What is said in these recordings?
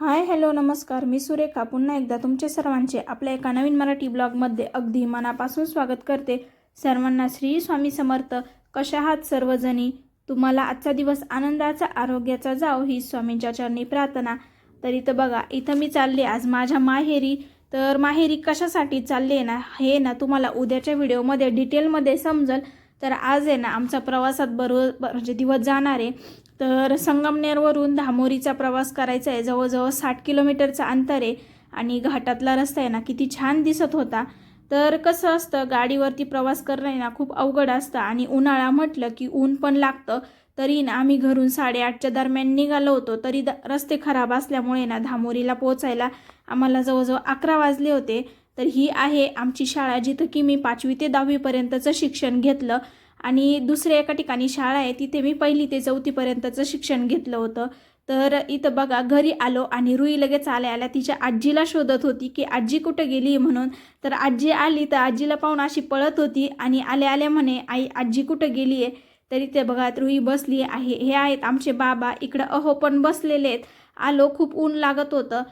Hi hello नमस्कार. मी सुरेखा. पुन्हा एकदा तुमचे सर्वांचे आपल्या एका नवीन मराठी ब्लॉगमध्ये अगदी मनापासून स्वागत करते. सर्वांना श्री स्वामी समर्थ. कशा आहात सर्वजणी? तुम्हाला आजचा दिवस आनंदाचा आरोग्याचा जाओ ही स्वामींच्या चरणी प्रार्थना. तर इथं बघा इथं मी चालले आज माझ्या माहेरी. तर माहेरी कशासाठी चालले ना हे ना तुम्हाला उद्याच्या व्हिडिओमध्ये डिटेलमध्ये समजल. तर आज आहे ना आमचा प्रवासात बरोबर म्हणजे दिवस जाणार आहे. तर संगमनेरवरून धामोरीचा प्रवास करायचा आहे. जवळजवळ साठ किलोमीटरचं अंतर आहे आणि घाटातला रस्ता आहे ना किती छान दिसत होता. तर कसं असतं गाडीवरती प्रवास करणं आहे ना खूप अवघड असतं आणि उन्हाळा म्हटलं की ऊन पण लागतं. तरी ना आम्ही घरून साडेआठच्या दरम्यान निघालो होतो तरी द रस्ते खराब असल्यामुळे ना धामोरीला पोचायला आम्हाला जवळजवळ अकरा वाजले होते. तर ही आहे आमची शाळा जिथं की मी पाचवी ते दहावीपर्यंतचं शिक्षण घेतलं. आणि दुसऱ्या एका ठिकाणी शाळा आहे तिथे मी पहिली ते चौथीपर्यंतचं शिक्षण घेतलं होतं. तर इथं बघा घरी आलो आणि रुई लगेच आल्या आल्या तिच्या आजीला शोधत होती की आजी कुठं गेली म्हणून. तर आजी आली तर आजीला पाहून अशी पळत होती आणि आल्या आल्या म्हणे आई आजी कुठं गेली आहे? तरी ते बघा रुई बसली आहे. हे आहेत आमचे बाबा इकडं अहो पण बसलेले आहेत. आलो खूप ऊन लागत होतं.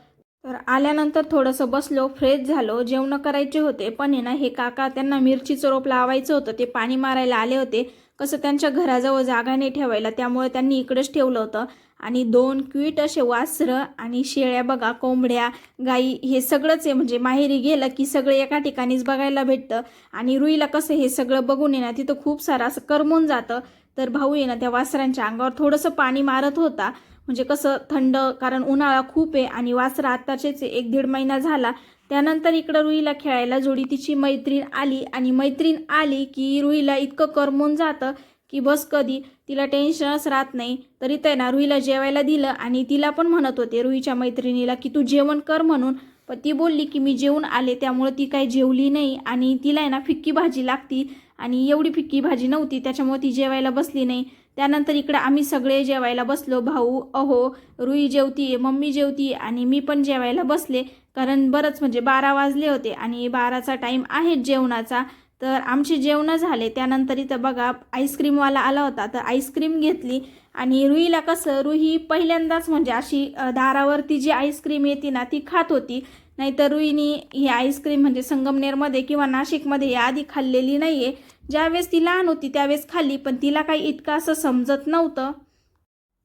तर आल्यानंतर थोडंसं बसलो फ्रेश झालो. जेवणं करायचे होते पण आहे ना हे काका त्यांना मिरचीचं रोप लावायचं होतं. ते पाणी मारायला आले होते. कसं त्यांच्या घराजवळ जागा नाही ठेवायला त्यामुळे त्यांनी इकडेच ठेवलं होतं. आणि दोन क्वीट असे वासरं आणि शेळ्या बघा कोंबड्या गाई हे सगळंच आहे. म्हणजे माहेरी गेलं की सगळं एका ठिकाणीच बघायला भेटतं. आणि रुईला कसं हे सगळं बघून येणार ना तिथं खूप सारं असं करमून जातं. तर भाऊ आहे ना त्या वासरांच्या अंगावर थोडंसं पाणी मारत होता. म्हणजे कसं थंड कारण उन्हाळा खूप आहे आणि वासरा आत्ताचेच एक दीड महिना झाला. त्यानंतर इकडं रुईला खेळायला जोडी तिची मैत्रीण आली आणि मैत्रीण आली की रुईला इतकं करमून जातं की बस कधी तिला टेन्शनच राहत नाही. तरी ते ना रुईला जेवायला दिलं आणि तिला पण म्हणत होते रुईच्या मैत्रिणीला की तू जेवण कर म्हणून. पण ती बोलली की मी जेवून आले त्यामुळं ती काही जेवली नाही आणि तिला आहे ना फिक्की भाजी लागती आणि एवढी फिक्की भाजी नव्हती त्याच्यामुळे ती जेवायला बसली नाही. त्यानंतर इकडं आम्ही सगळे जेवायला बसलो. भाऊ अहो रुई जेवती मम्मी जेवती आणि मी पण जेवायला बसले. कारण बरंच म्हणजे बारा वाजले होते आणि बाराचा टाईम आहे जेवणाचा. तर आमचे जेवणं झाले. त्यानंतर इथं बघा आईस्क्रीमवाला आला होता. तर आईस्क्रीम घेतली आणि रुईला कसं रुई पहिल्यांदाच म्हणजे अशी दारावरती जी आईस्क्रीम येते ना ती खात होती. नाहीतर रुईनी ही आईस्क्रीम म्हणजे संगमनेरमध्ये किंवा नाशिकमध्ये ही आधी खाल्लेली नाही आहे ज्यावेळेस ती लहान होती त्यावेळेस खाल्ली पण तिला काही इतकं असं समजत नव्हतं.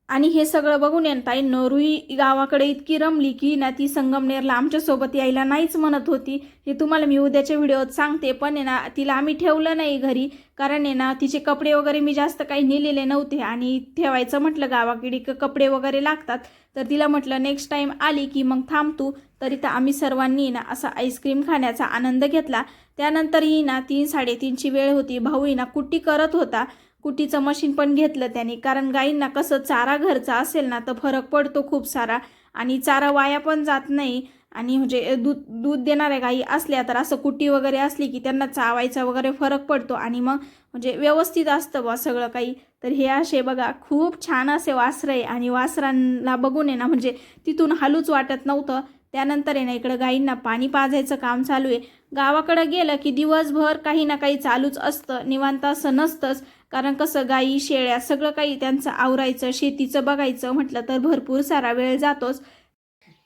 आणि हे सगळं बघून येणताई रुई गावाकडे इतकी रमली की ना ती संगमनेरला आमच्यासोबत यायला नाहीच म्हणत होती. हे तुम्हाला मी उद्याच्या व्हिडिओत सांगते पण आहे ना तिला आम्ही ठेवलं नाही घरी. कारण आहे ना तिचे कपडे वगैरे मी जास्त काही नेलेले नव्हते. आणि ठेवायचं म्हटलं गावाकडे क- कपडे वगैरे लागतात. तर तिला म्हटलं नेक्स्ट टाईम आली की मग थांब तू. तरी तर आम्ही सर्वांनी ना असा आईस्क्रीम खाण्याचा आनंद घेतला. त्यानंतरही ना तीन साडेतीनची वेळ होती. भाऊही ना कुट्टी करत होता. कुटीचं मशीन पण घेतलं त्याने. कारण गाईंना कसं चारा घरचा असेल ना तर फरक पडतो खूप सारा. आणि चारा वाया पण जात नाही. आणि म्हणजे दूध दूध देणाऱ्या गाई असल्या तर असं कुट्टी वगैरे असली की त्यांना चावायचा वगैरे फरक पडतो. आणि मग म्हणजे व्यवस्थित असतं बा सगळं काही. तर हे असे बघा खूप छान असे वासरं आहे. आणि वासरांना बघून आहे ना म्हणजे तिथून हालूच वाटत नव्हतं. त्यानंतर आहे ना इकडं गाईंना पाणी पाजायचं काम चालू आहे. गावाकडं गेलं की दिवसभर काही ना काही चालूच असतं. निवांत असं नसतंच. कारण कसं गाई शेळ्या सगळं काही त्यांचं आवरायचं शेतीचं बघायचं म्हटलं तर भरपूर सारा वेळ जातोच.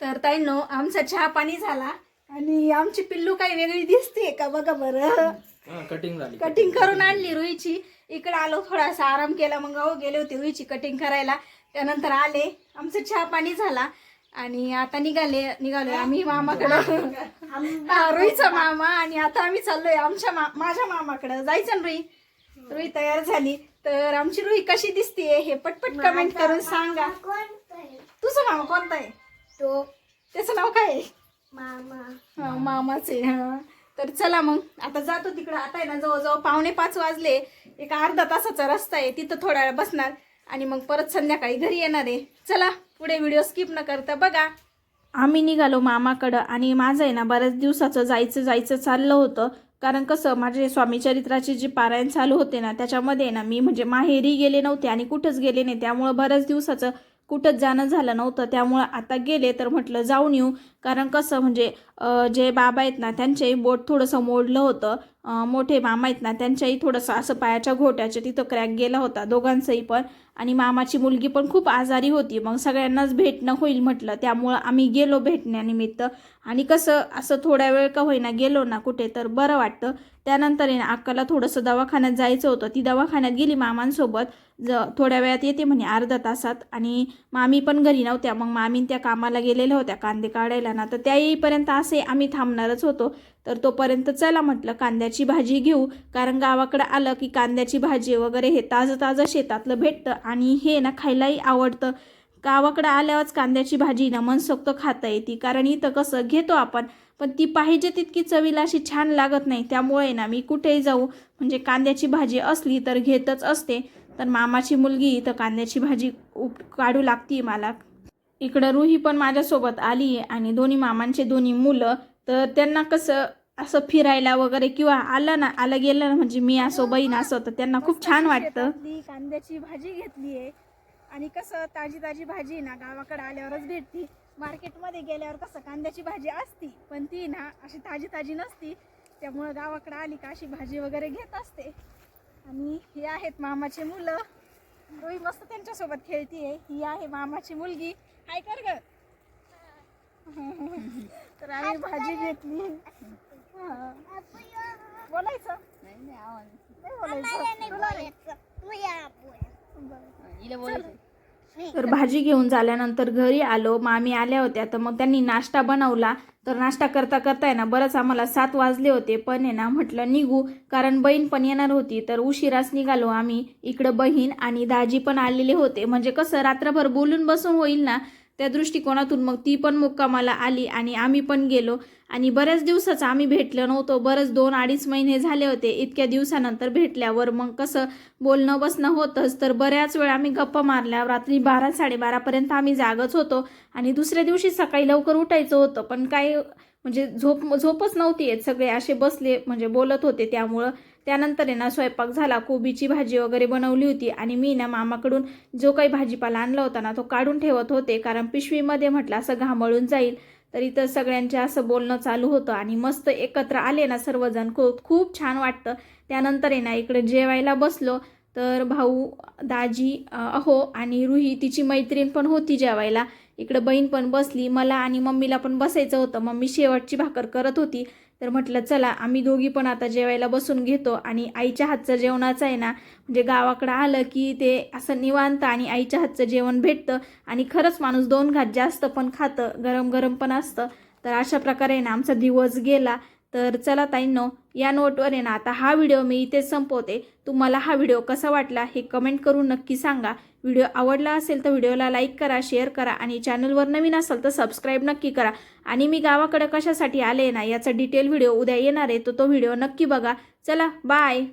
तर ताईनो आमचा चहा पाणी झाला. आणि आमची पिल्लू काही वेगळी दिसते का बघा बरं. कटिंग झाली कटिंग करून आणली रुईची. इकडे आलो थोडासा आराम केला. मग अहो गेले होते रुईची कटिंग करायला. त्यानंतर आले. आमचं चहा पाणी झाला. आणि आता निघाले निघालोय. आम्ही मामाकडं. हा, रुईचा मामा आणि आता आम्ही चाललोय आमच्या मा माझ्या मामाकडं. जायचं ना रुई रुई तयार झाली. तर आमची रुई कशी दिसते हे पटपट कमेंट करून सांगा. तुझं मामा कोणता आहे? तो त्याचं नाव काय आहे? मामा. हा, मामाचे हा. तर चला मग. आता जातो तिकडं. आता आहे ना जवळजवळ पावणे पाच वाजले. एक अर्धा तासाचा रस्ता आहे. तिथं थोड्या वेळ बसणार. आणि मग परत संध्याकाळी घरी येणार आहे. चला. पुढे व्हिडिओ स्किप न करता बघा. आम्ही निघालो मामाकडं आणि माझं आहे ना बऱ्याच दिवसाचं जायचं जायचं चाललं होतं. कारण कसं माझे स्वामी चरित्राचे जे पारायण चालू होते ना त्याच्यामध्ये ना मी म्हणजे माहेरी गेले नव्हते आणि कुठंच गेले नाही. त्यामुळं बऱ्याच दिवसाचं कुठंच जाणं झालं नव्हतं. त्यामुळं आता गेले तर म्हटलं जाऊन येऊ. कारण कसं म्हणजे जे बाबा आहेत ना त्यांचे बोट थोडंसं मोडलं होतं. मोठे मामा आहेत ना त्यांच्याही थोडंसं असं पायाच्या घोट्याच्या तिथं क्रॅक गेला होता दोघांचंही पण. आणि मामाची मुलगी पण खूप आजारी होती. मग सगळ्यांनाच भेटणं होईल म्हटलं. त्यामुळं आम्ही गेलो भेटण्यानिमित्त. आणि कसं असं थोड्या वेळ का होईना गेलो ना कुठे तर बरं वाटतं. त्यानंतर आहे ना अक्काला थोडंसं दवाखान्यात जायचं होतं. ती दवाखान्यात गेली मामांसोबत. ज थोड्या वेळात येते म्हणे अर्ध्या तासात. आणि मामी पण घरी नव्हत्या. मग मामी त्या कामाला गेलेल्या होत्या कांदे काढायला ना. तर त्या येईपर्यंत असे आम्ही थांबणारच होतो. तर तोपर्यंत चला म्हटलं कांद्याची भाजी घेऊ. कारण गावाकडं आलं की कांद्याची भाजी वगैरे हे ताजं ताजं शेतातलं भेटतं आणि हे ना खायलाही आवडतं. गावाकडं आल्यावरच कांद्याची भाजी ना मनसोक्त खाता येते. कारण इथं कसं घेतो आपण पण ती पाहिजे तितकी चवीला अशी छान लागत नाही. त्यामुळे ना मी कुठेही जाऊ म्हणजे कांद्याची भाजी असली तर घेतच असते. तर मामाची मुलगी इथं कांद्याची भाजी उप काढू लागती मला. इकडं रुही पण माझ्यासोबत आली आणि दोन्ही मामांचे दोन्ही मुलं तर त्यांना कसं असं फिरायला वगैरे किंवा आलं ना आलं गेलं ना म्हणजे मी असो बहीण असो तर त्यांना खूप छान वाटतं. कांद्याची भाजी घेतली आहे. आणि कसं ताजी ताजी भाजी ना गावाकडे आल्यावरच भेटती. मार्केटमध्ये गेल्यावर कसं कांद्याची भाजी असती पण ती ना अशी ताजी ताजी नसती. त्यामुळं गावाकडे आली का अशी भाजी वगैरे घेत असते. आणि हे आहेत मामाचे मुलं. रोही मस्त त्यांच्यासोबत खेळतीये. ही आहे मामाची मुलगी. हाय कर ग. तर आम्ही भाजी घेतली. हा. बोलायचं? नाही बोलायचं. तुला नाही. बरं. तर भाजी घेऊन झाल्यानंतर घरी आलो. मामी आल्या होत्या. तर मग त्यांनी नाश्ता बनवला. तर नाश्ता करता करता आहे ना बरंच आम्हाला सात वाजले होते. पण आहे ना म्हटलं निघू. कारण बहीण पण येणार होती. तर उशिराच निघालो आम्ही. इकडं बहीण आणि दाजी पण आलेले होते. म्हणजे कसं रात्रभर बोलून बसून होईल ना त्या दृष्टिकोनातून मग ती पण मुक्कामाला आली आणि आम्ही पण गेलो. आणि बऱ्याच दिवसाचं आम्ही भेटलो नव्हतो. बरंच दोन अडीच महिने झाले होते. इतक्या दिवसानंतर भेटल्यावर मग कसं बोलणं बसणं होतंच. तर बऱ्याच वेळ आम्ही गप्पा मारल्या. रात्री बारा साडेबारापर्यंत आम्ही जागच होतो. आणि दुसऱ्या दिवशी सकाळी लवकर उठायचं होतं. पण काय म्हणजे झोप झोपच नव्हती येत. सगळे असे बसले म्हणजे बोलत होते त्यामुळं. त्यानंतर आहे ना स्वयंपाक झाला. कोबीची भाजी वगैरे बनवली होती. आणि मी ना मामाकडून जो काही भाजीपाला आणला होता ना तो काढून ठेवत होते. कारण पिशवीमध्ये म्हटलं असं घामळून जाईल. तर इथं सगळ्यांचे असं बोलणं चालू होतं. आणि मस्त एकत्र आले ना सर्वजण. खूप खूप छान वाटतं. त्यानंतर आहे ना इकडे जेवायला बसलो. तर भाऊ दाजी अहो आणि रुही तिची मैत्रीण पण होती जेवायला. इकडं बहीण पण बसली मला आणि मम्मीला पण बसायचं होतं. मम्मी शेवटची भाकर करत होती. तर म्हटलं चला आम्ही दोघी पण आता जेवायला बसून घेतो. आणि आईच्या हातचं जेवणाचं आहे ना म्हणजे गावाकडं आलं की ते असं निवांत आणि आईच्या हातचं जेवण भेटतं. आणि खरंच माणूस दोन घात जास्त पण खातं गरम गरम पण असतं. तर अशा प्रकारे ना आमचा दिवस गेला. तर चला ताईंनो या नोटवर आहे ना आता हा व्हिडिओ मी इथेच संपवते. तुम्हाला हा व्हिडिओ कसा वाटला हे कमेंट करून नक्की सांगा. व्हिडिओ आवडला असेल तर व्हिडिओला लाईक करा शेअर करा आणि चॅनलवर नवीन असाल तर सबस्क्राईब नक्की करा. आणि मी गावाकडे कशासाठी आले ना याचा डिटेल व्हिडिओ उद्या येणार आहे तर तो व्हिडिओ नक्की बघा. चला बाय